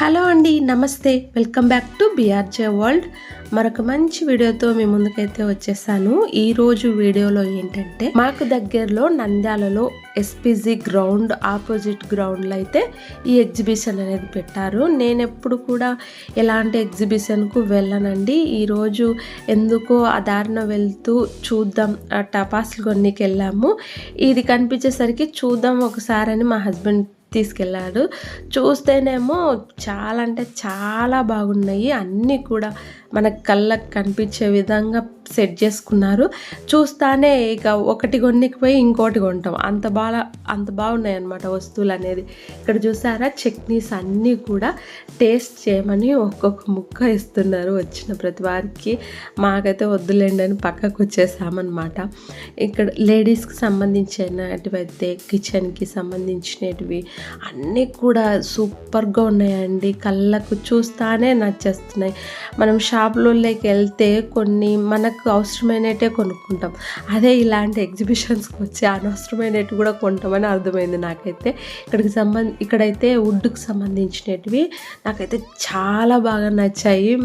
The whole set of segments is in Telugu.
హలో అండి నమస్తే. Welcome back to BRJ world. మరొక మంచి వీడియోతో మీ ముందుకైతే వచ్చేసాను. ఈ రోజు వీడియోలో ఏంటంటే మాకు దగ్గరలో నంద్యాలలో ఎస్పీజీ గ్రౌండ్ ఆపోజిట్ గ్రౌండ్లో అయితే ఈ ఎగ్జిబిషన్ అనేది పెట్టారు. నేను ఎప్పుడు కూడా ఎలాంటి ఎగ్జిబిషన్కు వెళ్ళనండి. ఈరోజు ఎందుకో ఆ దారిన వెళ్తూ చూద్దాం ఆ టపాసులు కొన్నికి వెళ్ళాము ఇది కనిపించేసరికి చూద్దాం ఒకసారి అని మా హస్బెండ్ తీసుకెళ్ళాడు. చూస్తేనేమో చాలా అంటే చాలా బాగున్నాయి. అన్నీ కూడా మన కళ్ళకు కనిపించే విధంగా సెట్ చేసుకున్నారు. చూస్తానే ఇక ఒకటి కొన్నికి పోయి ఇంకోటి కొంటాం. అంత బాగా అంత బాగున్నాయి అనమాట వస్తువులు అనేది ఇక్కడ చూసారా? చట్నీస్ అన్నీ కూడా టేస్ట్ చేయమని ఒక్కొక్క ముక్క ఇస్తున్నారు వచ్చిన ప్రతి వారికి. మాకైతే వద్దులేండి అని పక్కకు వచ్చేసామన్నమాట. ఇక్కడ లేడీస్కి సంబంధించినటివి కిచెన్కి సంబంధించినటివి అన్నీ కూడా సూపర్గా ఉన్నాయండి. కళ్ళకు చూస్తానే నచ్చేస్తున్నాయి. మనం షాపులోకి వెళ్తే కొన్ని మనకు అవసరమైనట్టే కొనుక్కుంటాం. అదే ఇలాంటి ఎగ్జిబిషన్స్కి వచ్చి అనవసరమైనవి కూడా కొంటామని అర్థమైంది నాకైతే. ఇక్కడికి సంబంధ ఇక్కడైతే వుడ్కి సంబంధించినవి నాకైతే చాలా బాగా నచ్చాయి.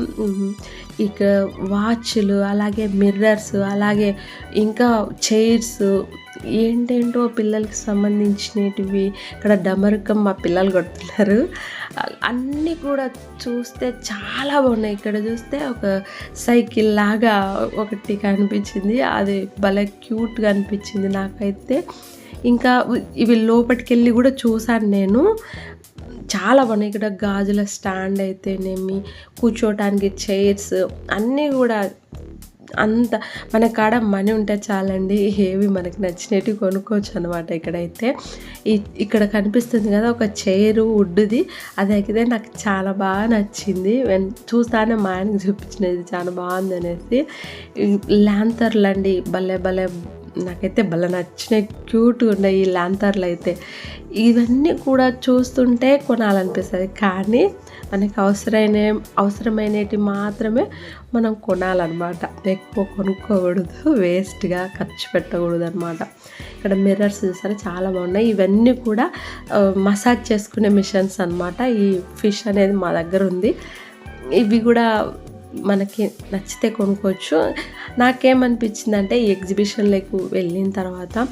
ఇక వాచ్లు అలాగే మిర్రర్స్ అలాగే ఇంకా చైర్స్ ఏంటేంటో పిల్లలకి సంబంధించినటివి. ఇక్కడ డమరుకం మా పిల్లలు కొడుతున్నారు. అన్నీ కూడా చూస్తే చాలా బాగున్నాయి. ఇక్కడ చూస్తే ఒక సైకిల్ లాగా ఒకటి కనిపించింది. అది భలే క్యూట్గా అనిపించింది నాకైతే. ఇంకా ఇవి లోపలికి వెళ్ళి కూడా చూసాను నేను. చాలా బాగున్నాయి. ఇక్కడ గాజుల స్టాండ్ అయితేనేమి కూర్చోటానికి చైర్స్ అన్నీ కూడా అంత మన కాడ మనీ ఉంటే చాలండి. ఏవి మనకి నచ్చినట్టు కొనుక్కోవచ్చు అనమాట ఇక్కడైతే. ఈ ఇక్కడ కనిపిస్తుంది కదా ఒక చైరు వుడ్ది. అది అయితే నాకు చాలా బాగా నచ్చింది. చూస్తానే మా ఆయనకి చూపించినది చాలా బాగుంది అనేసి ల్యాంతర్లు అండి భలే భలే నాకైతే భలే నచ్చినాయి క్యూట్గా ఉన్నాయి ఈ ల్యాంతర్లు అయితే. ఇవన్నీ కూడా చూస్తుంటే కొనాలనిపిస్తుంది. కానీ మనకి అవసరమైన అవసరమైనవి మాత్రమే మనం కొనాలన్నమాట. ఎక్కువ కొనుక్కోకూడదు వేస్ట్గా ఖర్చు పెట్టకూడదు అనమాట ఇక్కడ మిర్రర్స్ చూసారా? చాలా బాగున్నాయి. ఇవన్నీ కూడా మసాజ్ చేసుకునే మిషన్స్ అనమాట ఈ ఫిష్ అనేది మా దగ్గర ఉంది. ఇవి కూడా మనకి నచ్చితే కొనుక్కోవచ్చు. నాకేమనిపించింది అంటే ఈ ఎగ్జిబిషన్లకు వెళ్ళిన తర్వాత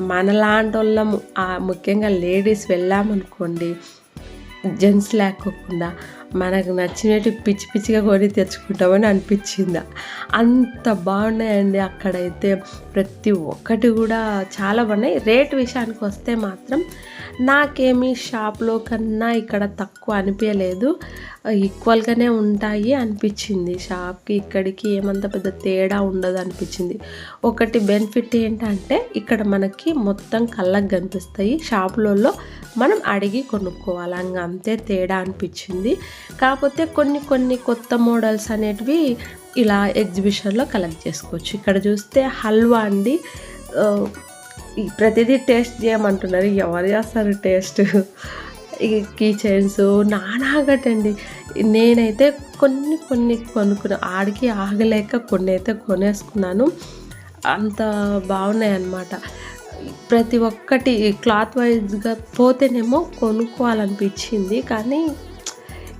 మనలాంటి వాళ్ళము ముఖ్యంగా లేడీస్ వెళ్ళామనుకోండి జెంట్స్ లేకోకుండా మనకు నచ్చినట్టు పిచ్చి పిచ్చిగా కొని తెచ్చుకుంటామని అనిపించిందా? అంత బాగున్నాయండి అక్కడైతే. ప్రతి ఒక్కటి కూడా చాలా బాగున్నాయి. రేట్ విషయానికి వస్తే మాత్రం నాకేమీ షాప్లో కన్నా ఇక్కడ తక్కువ అనిపించలేదు. ఈక్వల్గానే ఉంటాయి అనిపించింది. షాప్కి ఇక్కడికి ఏమంత పెద్ద తేడా ఉండదు అనిపించింది. ఒకటి బెనిఫిట్ ఏంటంటే ఇక్కడ మనకి మొత్తం కళ్ళకు కనిపిస్తాయి. షాపులలో మనం అడిగి కొనుక్కోవాలి. అంతే తేడా అనిపించింది. కాకపోతే కొన్ని కొన్ని కొత్త మోడల్స్ అనేటివి ఇలా ఎగ్జిబిషన్లో కలెక్ట్ చేసుకోవచ్చు. ఇక్కడ చూస్తే హల్వా అండి. ప్రతిదీ టేస్ట్ చేయమంటున్నారు. ఎవరు చేస్తారు టేస్ట్? ఈ కీ చైన్స్ నానాగటండి. నేనైతే కొన్ని కొన్ని కొనుక్కున్నా. ఆడికి ఆగలేక కొన్ని అయితే కొనేసుకున్నాను. అంత బాగున్నాయి అన్నమాట ప్రతి ఒక్కటి క్లాత్ వైజ్గా పోతేనేమో కొనుక్కోవాలనిపించింది. కానీ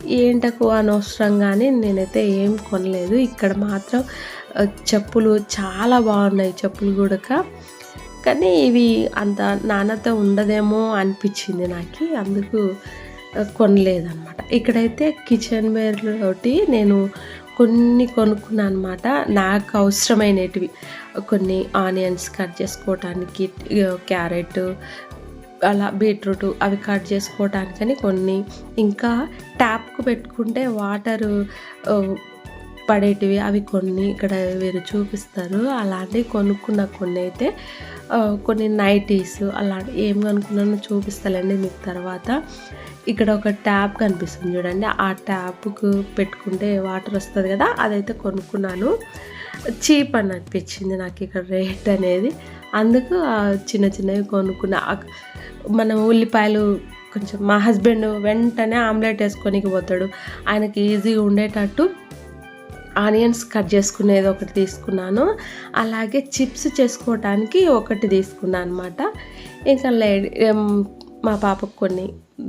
ఏంటకు అనవసరంగానే నేనైతే ఏం కొనలేదు. ఇక్కడ మాత్రం చెప్పులు చాలా బాగున్నాయి చెప్పులు కూడా కానీ ఇవి అంత నాణ్యత ఉండదేమో అనిపించింది నాకు అందుకు కొనలేదన్నమాట. ఇక్కడైతే కిచెన్ వేర్లోటి నేను కొన్ని కొనుక్కున్నాను అనమాట నాకు అవసరమైనటివి. కొన్ని ఆనియన్స్ కట్ చేసుకోవటానికి క్యారెట్ అలా బీట్రూట్ అవి కట్ చేసుకోవటానికని కొన్ని ఇంకా ట్యాప్కు పెట్టుకుంటే వాటరు పడేటివి అవి కొన్ని ఇక్కడ వీరు చూపిస్తారు అలాంటివి కొనుక్కున్న కొన్ని అయితే కొన్ని నైటీస్ అలా ఏం కనుక్కున్నాను చూపిస్తానండి మీకు తర్వాత. ఇక్కడ ఒక ట్యాప్ కనిపిస్తుంది చూడండి. ఆ ట్యాప్కు పెట్టుకుంటే వాటర్ వస్తుంది కదా అదైతే కొనుక్కున్నాను. చీప్ అని అనిపించింది నాకు ఇక్కడ రేట్ అనేది. అందుకు ఆ చిన్న చిన్నవి కొనుక్కున్నా. మనం ఉల్లిపాయలు కొంచెం మా హస్బెండ్ వెంటనే ఆమ్లెట్ వేసుకొనికి పోతాడు. ఆయనకి ఈజీగా ఉండేటట్టు ఆనియన్స్ కట్ చేసుకునేది ఒకటి తీసుకున్నాను. అలాగే చిప్స్ చేసుకోవటానికి ఒకటి తీసుకున్నాను అనమాట ఇంకా లేడీ మా పాపకు కొన్ని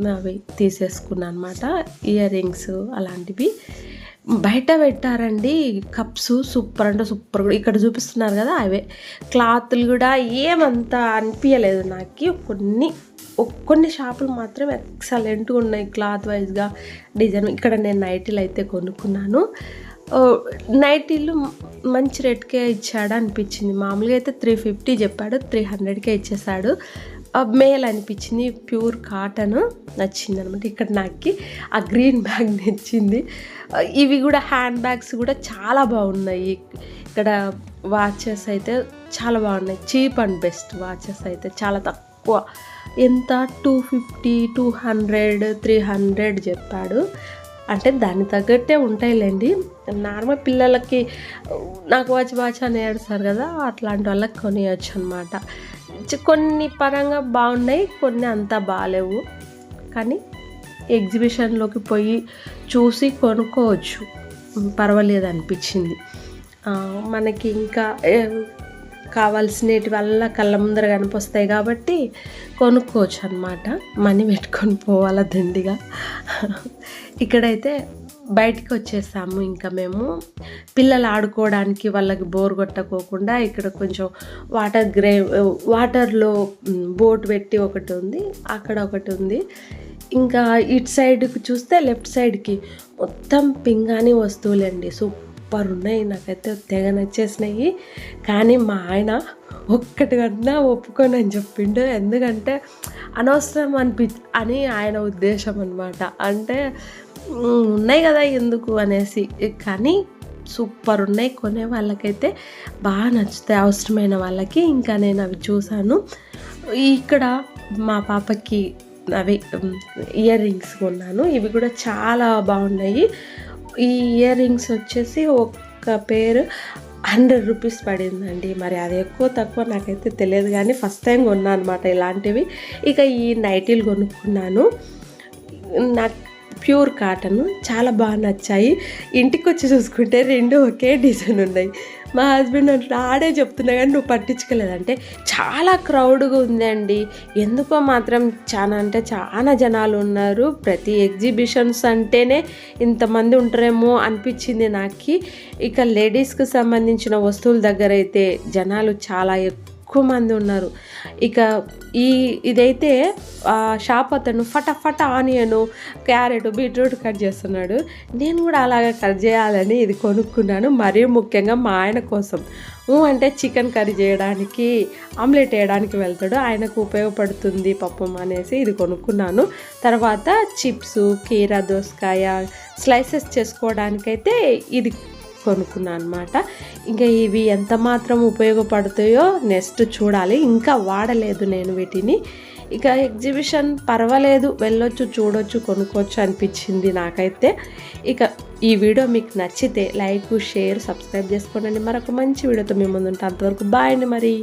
అవి తీసేసుకున్నాను అనమాట ఇయర్ రింగ్స్ అలాంటివి. బయట పెట్టారండి. కప్స్ సూపర్ అంటే సూపర్ కూడా. ఇక్కడ చూపిస్తున్నారు కదా అవే. క్లాత్లు కూడా ఏమంత అనిపించలేదు నాకు. కొన్ని కొన్ని షాపులు మాత్రం ఎక్సలెంట్గా ఉన్నాయి క్లాత్ వైజ్గా డిజైన్. ఇక్కడ నేను నైటీలు అయితే కొనుక్కున్నాను. నైటీలు మంచి రేట్కే ఇచ్చాడు అనిపించింది. మామూలుగా అయితే త్రీ ఫిఫ్టీ చెప్పాడు త్రీ హండ్రెడ్కే ఇచ్చేసాడు మేల్ అనిపించింది ప్యూర్ కాటన్ నచ్చింది అనమాట ఇక్కడ నాకు. ఆ గ్రీన్ బ్యాగ్ నచ్చింది. ఇవి కూడా హ్యాండ్ బ్యాగ్స్ కూడా చాలా బాగున్నాయి. ఇక్కడ వాచెస్ అయితే చాలా బాగున్నాయి. చీప్ అండ్ బెస్ట్ వాచెస్ అయితే చాలా తక్కువ. ఎంత? Two fifty two hundred three hundred చెప్పాడు. అంటే దాని తగ్గట్టే ఉంటాయిలేండి. నార్మల్ పిల్లలకి నాకు వాచ్ వాచ్ అని ఏడుస్తారు కదా అట్లాంటి వాళ్ళకి కొనియచ్చు అనమాట కొన్ని పరంగా బాగున్నాయి కొన్ని అంత బాగాలేవు. కానీ ఎగ్జిబిషన్లోకి పోయి చూసి కొనుక్కోవచ్చు. పర్వాలేదు అనిపించింది. మనకి ఇంకా కావాల్సినటి వల్ల కళ్ళ ముందర కనిపిస్తాయి కాబట్టి కొనుక్కోవచ్చు అనమాట మనీ పెట్టుకొని పోవాలా దండిగా. ఇక్కడైతే బయటికి వచ్చేసాము ఇంకా మేము. పిల్లలు ఆడుకోవడానికి వాళ్ళకి బోర్ కొట్టకోకుండా ఇక్కడ కొంచెం వాటర్ గ్రే వాటర్లో బోట్ పెట్టి ఒకటి ఉంది అక్కడ ఒకటి ఉంది. ఇంకా ఇటు సైడ్కి చూస్తే లెఫ్ట్ సైడ్కి మొత్తం పింగాణి వస్తువులండి సూపర్ ఉన్నాయి నాకైతే తెగ నచ్చేసినాయి. కానీ మా ఆయన ఒక్కటి కన్నా ఒప్పుకొని అని చెప్పిండు. ఎందుకంటే అనవసరం అనిపి అని ఆయన ఉద్దేశం అనమాట అంటే ఉన్నాయి కదా ఎందుకు అనేసి. కానీ సూపర్ ఉన్నాయి కొనే వాళ్ళకైతే బాగా నచ్చుతాయి. అవసరమైన వాళ్ళకి ఇంకా నేను అవి చూశాను. ఇక్కడ మా పాపకి అవి ఇయర్ రింగ్స్ కొన్నాను. ఇవి కూడా చాలా బాగున్నాయి. ఈ ఇయర్ రింగ్స్ వచ్చేసి ఒక పేరు హండ్రెడ్ రూపీస్ పడిందండి. మరి అది ఎక్కువ తక్కువ నాకైతే తెలియదు కానీ ఫస్ట్ టైం కొన్నాను అనమాట ఇలాంటివి. ఇక ఈ నైటీలు కొనుక్కున్నాను. నాకు ప్యూర్ కాటన్ చాలా బాగా నచ్చాయి. ఇంటికి వచ్చి చూసుకుంటే రెండు ఒకే డిజైన్ ఉన్నాయి. మా హస్బెండ్ అంటే ఆడే చెప్తున్నా కానీ నువ్వు పట్టించుకోలేదంటే చాలా క్రౌడ్గా ఉందండి. ఎందుకో మాత్రం చాలా అంటే చాలా జనాలు ఉన్నారు. ప్రతి ఎగ్జిబిషన్స్ అంటేనే ఇంతమంది ఉంటారేమో అనిపించింది నాకు. ఇక లేడీస్కి సంబంధించిన వస్తువుల దగ్గర అయితే జనాలు చాలా ఎక్కువ మంది ఉన్నారు. ఇక ఈ ఇదైతే షాప్ అతను ఫటాఫట ఆనియన్ క్యారెట్ బీట్రూట్ కట్ చేస్తున్నాడు. నేను కూడా అలాగే కట్ చేయాలని ఇది కొనుక్కున్నాను. మరీ ముఖ్యంగా మా ఆయన కోసం. అంటే చికెన్ కర్రీ చేయడానికి ఆమ్లెట్ వేయడానికి వెళ్తాడు. ఆయనకు ఉపయోగపడుతుంది పప్పం అనేసి ఇది కొనుక్కున్నాను. తర్వాత చిప్స్ కీర దోసకాయ స్లైసెస్ చేసుకోవడానికైతే ఇది కొనుక్కున్నాను అనమాట ఇంకా ఇవి ఎంత మాత్రం ఉపయోగపడతాయో నెక్స్ట్ చూడాలి. ఇంకా వాడలేదు నేను వీటిని. ఇక ఎగ్జిబిషన్ పర్వాలేదు వెళ్ళొచ్చు చూడొచ్చు కొనుక్కోవచ్చు అనిపించింది నాకైతే. ఇక ఈ వీడియో మీకు నచ్చితే లైక్ షేర్ సబ్స్క్రైబ్ చేసుకోండి. మరొక మంచి వీడియోతో మేము ముందు అంతవరకు బాయ్ అండి మరి.